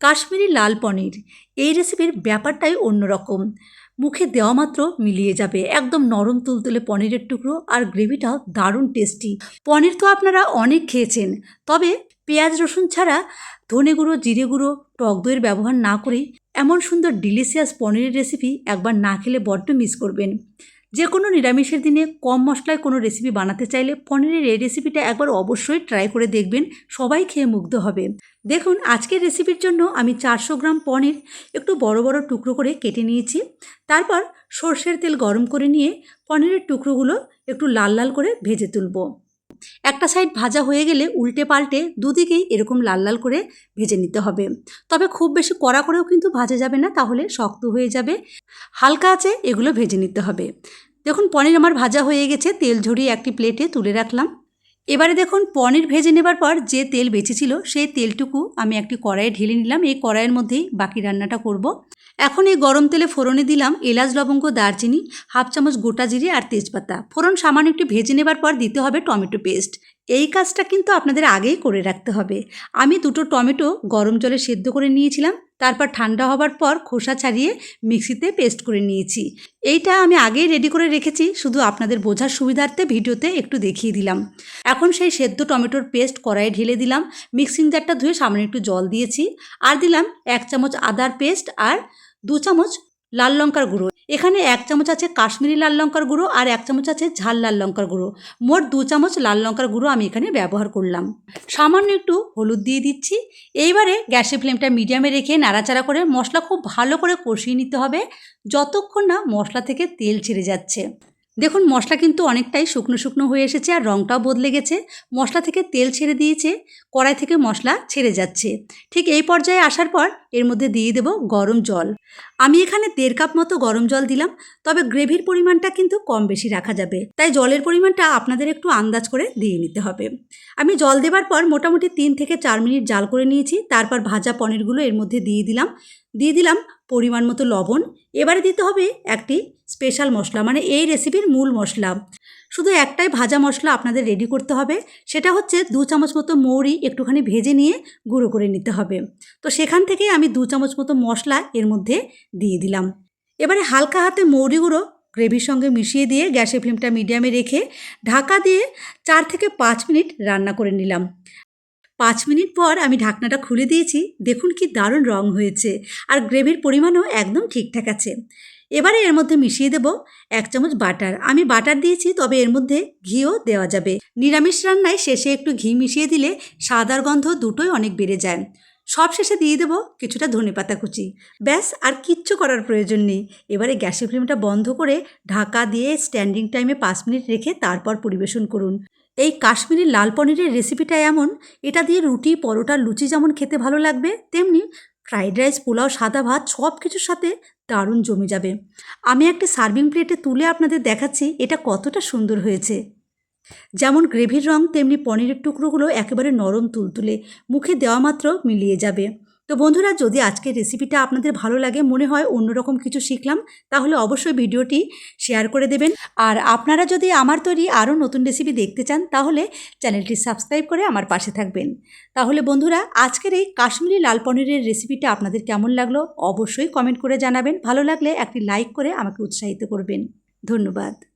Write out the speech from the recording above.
কাশ্মীরি লাল পনির। এই রেসিপির ব্যাপারটাই অন্যরকম। মুখে দেওয়া মাত্র মিলিয়ে যাবে। একদম নরম তুলতুলে পনিরের টুকরো আর গ্রেভিটাও দারুণ টেস্টি পনির তো আপনারা অনেক খেয়েছেন। তবে পেঁয়াজ, রসুন ছাড়া ধনে গুঁড়ো, জিরে গুঁড়ো, টক দইয়ের ব্যবহার না করেই এমন সুন্দর ডিলিশিয়াস পনিরের রেসিপি একবার না খেলে বড্ড মিস করবেন। যে কোনো নিরামিষের দিনে কম মশলায় কোনো রেসিপি বানাতে চাইলে পনিরের এই রেসিপিটা একবার অবশ্যই ট্রাই করে দেখবেন, সবাই খেয়ে মুগ্ধ হবে। দেখুন, আজকের রেসিপির জন্য আমি চারশো গ্রাম পনির একটু বড় বড় টুকরো করে কেটে নিয়েছি। তারপর সর্ষের তেল গরম করে নিয়ে পনিরের টুকরোগুলো একটু লাল লাল করে ভেজে তুলব। একটা সাইড ভাজা হয়ে গেলে উল্টে পাল্টে দুদিকেই এরকম লাল লাল করে ভেজে নিতে হবে। তবে খুব বেশি কড়া করেও কিন্তু ভাজা যাবে না, তাহলে শক্ত হয়ে যাবে। হালকা আছে এগুলো ভেজে নিতে হবে। দেখুন, পনির আমার ভাজা হয়ে গেছে, তেল ঝরিয়ে একটি প্লেটে তুলে রাখলাম। এবারে দেখুন, পনির ভেজে নেবার পর যে তেল বেঁচেছিল, সেই তেলটুকু আমি একটি কড়াইয়ে ঢেলে নিলাম। এই কড়াইয়ের মধ্যেই বাকি রান্নাটা করব। এখন এই গরম তেলে ফোড়নে দিলাম এলাচ, লবঙ্গ, দারচিনি, হাফ চামচ গোটা জিরে আর তেজপাতা। ফোড়ন সামান্য একটু ভেজে নেবার পর দিতে হবে টমেটো পেস্ট। এই কাজটা কিন্তু আপনাদের আগেই করে রাখতে হবে। আমি দুটো টমেটো গরম জলে সেদ্ধ করে নিয়েছিলাম। তারপর ঠান্ডা হবার পর খোসা ছাড়িয়ে মিক্সিতে পেস্ট করে নিয়েছি। এইটা আমি আগেই রেডি করে রেখেছি, শুধু আপনাদের বোঝার সুবিধার্থে ভিডিওতে একটু দেখিয়ে দিলাম। এখন সেই সেদ্ধ টমেটোর পেস্ট কড়াইয়ে ঢেলে দিলাম, মিক্সিং জারটা ধুয়ে সামনে একটু জল দিয়েছি, আর দিলাম এক চামচ আদার পেস্ট আর দু চামচ লাল লঙ্কার গুঁড়ো। এখানে এক চামচ আছে কাশ্মীরি লাল লঙ্কার গুঁড়ো আর এক চামচ আছে ঝাল লাল লঙ্কার গুঁড়ো। মোট দু চামচ লাল লঙ্কার গুঁড়ো আমি এখানে ব্যবহার করলাম। সামান্য একটু হলুদ দিয়ে দিচ্ছি। এইবারে গ্যাসের ফ্লেমটা মিডিয়ামে রেখে নাড়াচাড়া করে মশলা খুব ভালো করে কষিয়ে নিতে হবে। যতক্ষণ না মশলা থেকে তেল ছেড়ে যাচ্ছে। দেখুন, মশলা কিন্তু অনেকটাই শুকনো শুকনো হয়ে এসেছে আর রঙটাও বদলে গেছে। মশলা থেকে তেল ছেড়ে দিয়েছে, কড়াই থেকে মশলা ছেড়ে যাচ্ছে। ঠিক এই পর্যায়ে আসার পর এর মধ্যে দিয়ে দেব গরম জল। আমি এখানে দেড় কাপ মতো গরম জল দিলাম, তবে গ্রেভির পরিমাণটা কিন্তু কম বেশি রাখা যাবে। তাই জলের পরিমাণটা আপনাদের একটু আন্দাজ করে দিয়ে নিতে হবে। আমি জল দেবার পর মোটামুটি তিন থেকে চার মিনিট জাল করে নিয়েছি, তারপর ভাজা পনিরগুলো এর মধ্যে দিয়ে দিলাম। দিয়ে দিলাম পরিমাণ মতো লবণ। এবারে দিতে হবে একটি স্পেশাল মশলা মানে এই রেসিপির মূল মশলা। শুধু একটাই ভাজা মশলা আপনাদের রেডি করতে হবে, সেটা হচ্ছে দু চামচ মতো মৌরি একটুখানি ভেজে নিয়ে গুঁড়ো করে নিতে হবে। তো সেখান থেকে আমি দু চামচ মতো মশলা এর মধ্যে দিয়ে দিলাম। এবারে হালকা হাতে মৌরি গুঁড়ো গ্রেভির সঙ্গে মিশিয়ে দিয়ে গ্যাসের ফ্লেমটা মিডিয়ামে রেখে ঢাকা দিয়ে চার থেকে পাঁচ মিনিট রান্না করে নিলাম। পাঁচ মিনিট পর আমি ঢাকনাটা খুলে দিয়েছি, দেখুন কি দারুণ রং হয়েছে, আর গ্রেভির পরিমাণও একদম ঠিকঠাক আছে। এবারে এর মধ্যে মিশিয়ে দেব এক চামচ বাটার। আমি বাটার দিয়েছি, তবে এর মধ্যে ঘিও দেওয়া যাবে। নিরামিষ রান্নায় শেষে একটু ঘি মিশিয়ে দিলে সাদার গন্ধ দুটোই অনেক বেড়ে যায়। সব শেষে দিয়ে দেবো কিছুটা ধনে পাতা কুচি। ব্যাস, আর কিচ্ছু করার প্রয়োজন নেই। এবারে গ্যাসের ফ্লেমটা বন্ধ করে ঢাকা দিয়ে স্ট্যান্ডিং টাইমে পাঁচ মিনিট রেখে তারপর পরিবেশন করুন। এই কাশ্মীরি লাল পনিরের রেসিপিটা এমন, এটা দিয়ে রুটি, পরোটা, লুচি যেমন খেতে ভালো লাগবে, তেমনি ফ্রাইড রাইস, পোলাও, সাদা ভাত, সব কিছুর সাথে দারুণ জমে যাবে। আমি একটি সার্ভিং প্লেটে তুলে আপনাদের দেখাচ্ছি, এটা কতটা সুন্দর হয়েছে। যেমন গ্রেভির রং, তেমনি পনিরের টুকরোগুলো একেবারে নরম তুলতুলে, মুখে দেওয়া মাত্র মিলিয়ে যাবে। তো বন্ধুরা, যদি আজকের রেসিপিটা আপনাদের ভালো লাগে, মনে হয় অন্যরকম কিছু শিখলাম, তাহলে অবশ্যই ভিডিওটি শেয়ার করে দেবেন। আর আপনারা যদি আমার তৈরি আরও নতুন রেসিপি দেখতে চান, তাহলে চ্যানেলটি সাবস্ক্রাইব করে আমার পাশে থাকবেন। তাহলে বন্ধুরা, আজকের এই কাশ্মীরি লাল পনিরের রেসিপিটা আপনাদের কেমন লাগল, অবশ্যই কমেন্ট করে জানাবেন। ভালো লাগলে একটি লাইক করে আমাকে উৎসাহিত করবেন। ধন্যবাদ।